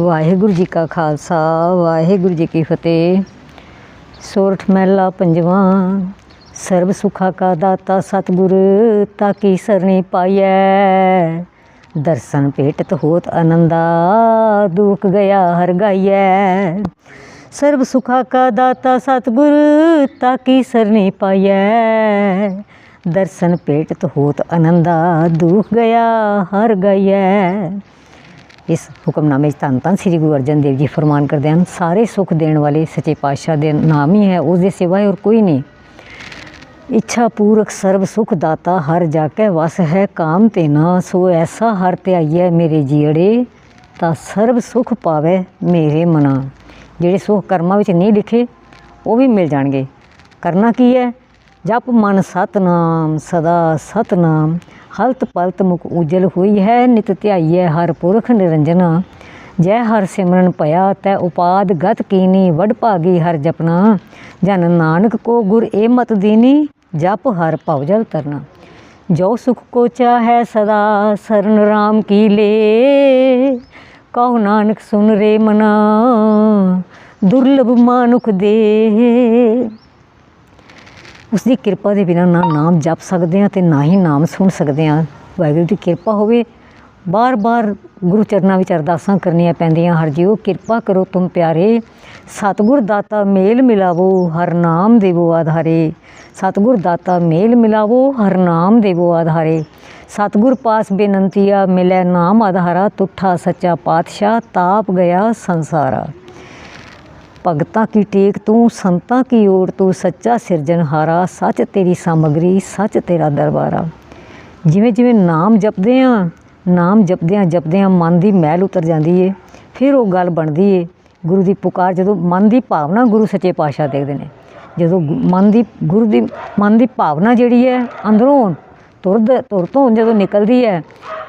ਵਾਹਿਗੁਰੂ ਜੀ ਕਾ ਖਾਲਸਾ, ਵਾਹਿਗੁਰੂ ਜੀ ਕੀ ਫਤਿਹ। ਸੋਰਠ ਮਹਿਲਾ ਪੰਜਵਾਂ, ਸਰਬ ਸੁਖਾ ਕਾ ਦਾਤਾ ਸਤਿਗੁਰ, ਤਾ ਕੀ ਸਰਣੀ ਪਾਈਐ। ਦਰਸ਼ਨ ਭੇਟਤ ਹੋਤ ਆਨੰਦਾ ਦੁਖ ਗਿਆ ਹਰ ਗਾਈਐ। ਸਰਬ ਸੁਖਾ ਕਾ ਦਾਤਾ ਸਤਿਗੁਰ, ਤਾ ਕੀ ਸਰਣੀ ਪਾਈਐ। ਦਰਸ਼ਨ ਭੇਟਤ ਹੋਤ ਆਨੰਦਾ ਦੁਖ ਗਿਆ ਹਰ ਗਾਈਐ। ਇਸ ਹੁਕਮਨਾਮੇ 'ਚ ਧੰਨ ਧੰਨ ਸ੍ਰੀ ਗੁਰੂ ਅਰਜਨ ਦੇਵ ਜੀ ਫਰਮਾਨ ਕਰਦੇ ਹਨ, ਸਾਰੇ ਸੁਖ ਦੇਣ ਵਾਲੇ ਸੱਚੇ ਪਾਤਸ਼ਾਹ ਦੇ ਨਾਮ ਹੀ ਹੈ, ਉਸ ਦੇ ਸਿਵਾਏ ਹੋਰ ਕੋਈ ਨਹੀਂ। ਇੱਛਾ ਪੂਰਕ ਸਰਬ ਸੁਖ ਦਾਤਾ ਹਰ ਜਾ ਕੇ ਵਸ ਹੈ, ਕਾਮ ਤੇ ਨਾ ਸੋ ਐਸਾ ਹਰ ਤੇ ਆਈਐ ਮੇਰੇ ਜੀੜੇ, ਤਾਂ ਸਰਬ ਸੁਖ ਪਾਵੇ ਮੇਰੇ ਮਨਾ। ਜਿਹੜੇ ਸੁਖ ਕਰਮਾਂ ਵਿੱਚ ਨਹੀਂ ਲਿਖੇ, ਉਹ ਵੀ ਮਿਲ ਜਾਣਗੇ। ਕਰਨਾ ਕੀ ਹੈ? ਜਪ ਮਨ ਸਤਨਾਮ, ਸਦਾ ਸਤਨਾਮ। ਹਲਤ ਪਲਤ ਮੁਖ ਉਜਲ ਹੋਈ ਹੈ, ਨਿਤ ਧਿਆਈਐ ਹਰ ਪੁਰਖ ਨਿਰੰਜਨਾ। ਜੈ ਹਰ ਸਿਮਰਨ ਭਇਆ, ਤੈ ਉਪਾਦ ਗਤ ਕੀਨੀ ਵਡ ਭਾਗੀ ਹਰ ਜਪਨਾ। ਜਨ ਨਾਨਕ ਕੋ ਗੁਰ ਏ ਮਤ ਦੀਨੀ, ਜਪ ਹਰ ਭਉ ਤਰਨਾ। ਜੋ ਸੁਖ ਕੋ ਚਾਹੈ ਸਦਾ, ਸਰਨ ਰਾਮ ਕੀ ਲੇ। ਕਹੋ ਨਾਨਕ ਸੁਨ ਰੇ ਮਨਾ, ਦੁਰਲਭ ਮਾਨੁਖ ਦੇ। ਉਸ ਦੀ ਕਿਰਪਾ ਦੇ ਬਿਨਾਂ ਨਾ ਨਾਮ ਜਪ ਸਕਦੇ ਹਾਂ ਤੇ ਨਾ ਹੀ ਨਾਮ ਸੁਣ ਸਕਦੇ ਹਾਂ। ਵਾਹਿਗੁਰੂ ਦੀ ਕਿਰਪਾ ਹੋਵੇ। ਬਾਰ-ਬਾਰ ਗੁਰੂ ਚਰਨਾਂ ਵਿੱਚ ਅਰਦਾਸਾਂ ਕਰਨੀਆਂ ਪੈਂਦੀਆਂ। ਹਰ ਜੀਓ ਕਿਰਪਾ ਕਰੋ ਤੁਮ ਪਿਆਰੇ। ਸਤਿਗੁਰ ਦਾਤਾ ਮੇਲ ਮਿਲਾਵੋ, ਹਰ ਨਾਮ ਦੇਵੋ ਆਧਾਰੇ। ਸਤਿਗੁਰ ਦਾਤਾ ਮੇਲ ਮਿਲਾਵੋ, ਹਰ ਨਾਮ ਦੇਵੋ ਆਧਾਰੇ। ਸਤਿਗੁਰ ਪਾਸ ਬੇਨੰਤੀਆ, ਮਿਲੇ ਨਾਮ ਆਧਾਰਾ। ਤੁਠਾ ਸੱਚਾ ਪਾਤਸ਼ਾਹ, ਤਾਪ ਗਿਆ ਸੰਸਾਰਾ। ਭਗਤਾਂ ਕੀ ਟੇਕ ਤੂੰ, ਸੰਤਾਂ ਕੀ ਓਟ ਤੂੰ? ਸੱਚਾ ਸਿਰਜਣਹਾਰਾ ਸੱਚ ਤੇਰੀ ਸਾਮਗਰੀ, ਸੱਚ ਤੇਰਾ ਦਰਬਾਰਾ। ਜਿਵੇਂ ਜਿਵੇਂ ਨਾਮ ਜਪਦੇ ਆ, ਨਾਮ ਜਪਦਿਆਂ ਜਪਦਿਆਂ ਮਨ ਦੀ ਮਹਿਲ ਉਤਰ ਜਾਂਦੀ ਏ, ਫਿਰ ਉਹ ਗੱਲ ਬਣਦੀ ਏ। ਗੁਰੂ ਦੀ ਪੁਕਾਰ ਜਦੋਂ ਮਨ ਦੀ ਭਾਵਨਾ ਗੁਰੂ ਸੱਚੇ ਪਾਤਸ਼ਾਹ ਦੇਖਦੇ ਨੇ, ਜਦੋਂ ਗੁ- ਮਨ ਦੀ, ਗੁਰੂ ਦੀ, ਮਨ ਦੀ ਭਾਵਨਾ ਜਿਹੜੀ ਹੈ ਅੰਦਰੋਂ ਤੁਰਦ, ਤੁਰ ਤੋਂ ਜਦੋਂ ਨਿਕਲਦੀ ਹੈ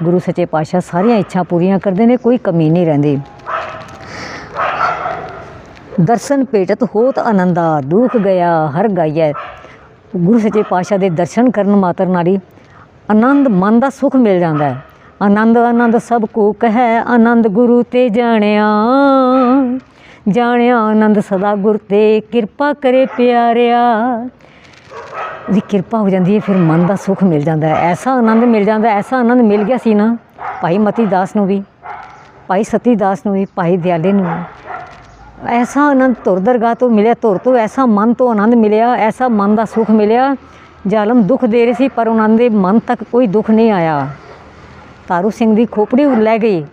ਗੁਰੂ ਸੱਚੇ ਪਾਤਸ਼ਾਹ ਸਾਰੀਆਂ ਇੱਛਾ ਪੂਰੀਆਂ ਕਰਦੇ ਨੇ, ਕੋਈ ਕਮੀ ਨਹੀਂ ਰਹਿੰਦੀ। ਦਰਸ਼ਨ ਭੇਟਤ ਹੋਤ ਆਨੰਦਾ, ਦੁਖ ਗਿਆ ਹਰ ਗਾਈਐ। ਗੁਰੂ ਸੱਚੇ ਪਾਤਸ਼ਾਹ ਦੇ ਦਰਸ਼ਨ ਕਰਨ ਮਾਤਰ ਨਾਲ ਹੀ ਆਨੰਦ ਮਨ ਦਾ ਸੁਖ ਮਿਲ ਜਾਂਦਾ ਹੈ। ਆਨੰਦ ਆਨੰਦ ਸਭ ਕੋ ਕਹੈ, ਆਨੰਦ ਗੁਰੂ ਤੇ ਜਾਣਿਆ। ਜਾਣਿਆ ਆਨੰਦ ਸਦਾ ਗੁਰ ਤੇ, ਕਿਰਪਾ ਕਰੇ ਪਿਆਰਿਆ। ਦੀ ਕਿਰਪਾ ਹੋ ਜਾਂਦੀ ਹੈ, ਫਿਰ ਮਨ ਦਾ ਸੁਖ ਮਿਲ ਜਾਂਦਾ ਹੈ। ਐਸਾ ਆਨੰਦ ਮਿਲ ਜਾਂਦਾ, ਐਸਾ ਆਨੰਦ ਮਿਲ ਗਿਆ ਸੀ ਨਾ, ਭਾਈ ਮਤੀ ਦਾਸ ਨੂੰ ਵੀ, ਭਾਈ ਸਤੀ ਦਾਸ ਨੂੰ ਵੀ, ਭਾਈ ਦਿਆਲੇ ਨੂੰ ਵੀ। ਐਸਾ ਆਨੰਦ ਤੁਰ ਦਰਗਾਹ ਤੋਂ ਮਿਲਿਆ, ਧੁਰ ਤੋਂ ਐਸਾ ਮਨ ਤੋਂ ਆਨੰਦ ਮਿਲਿਆ, ਐਸਾ ਮਨ ਦਾ ਸੁਖ ਮਿਲਿਆ। ਜ਼ਾਲਮ ਦੁੱਖ ਦੇ ਰਹੇ ਸੀ, ਪਰ ਉਹਨਾਂ ਦੇ ਮਨ ਤੱਕ ਕੋਈ ਦੁੱਖ ਨਹੀਂ ਆਇਆ। ਤਾਰੂ ਸਿੰਘ ਦੀ ਖੋਪੜੀ ਲੈ ਗਈ।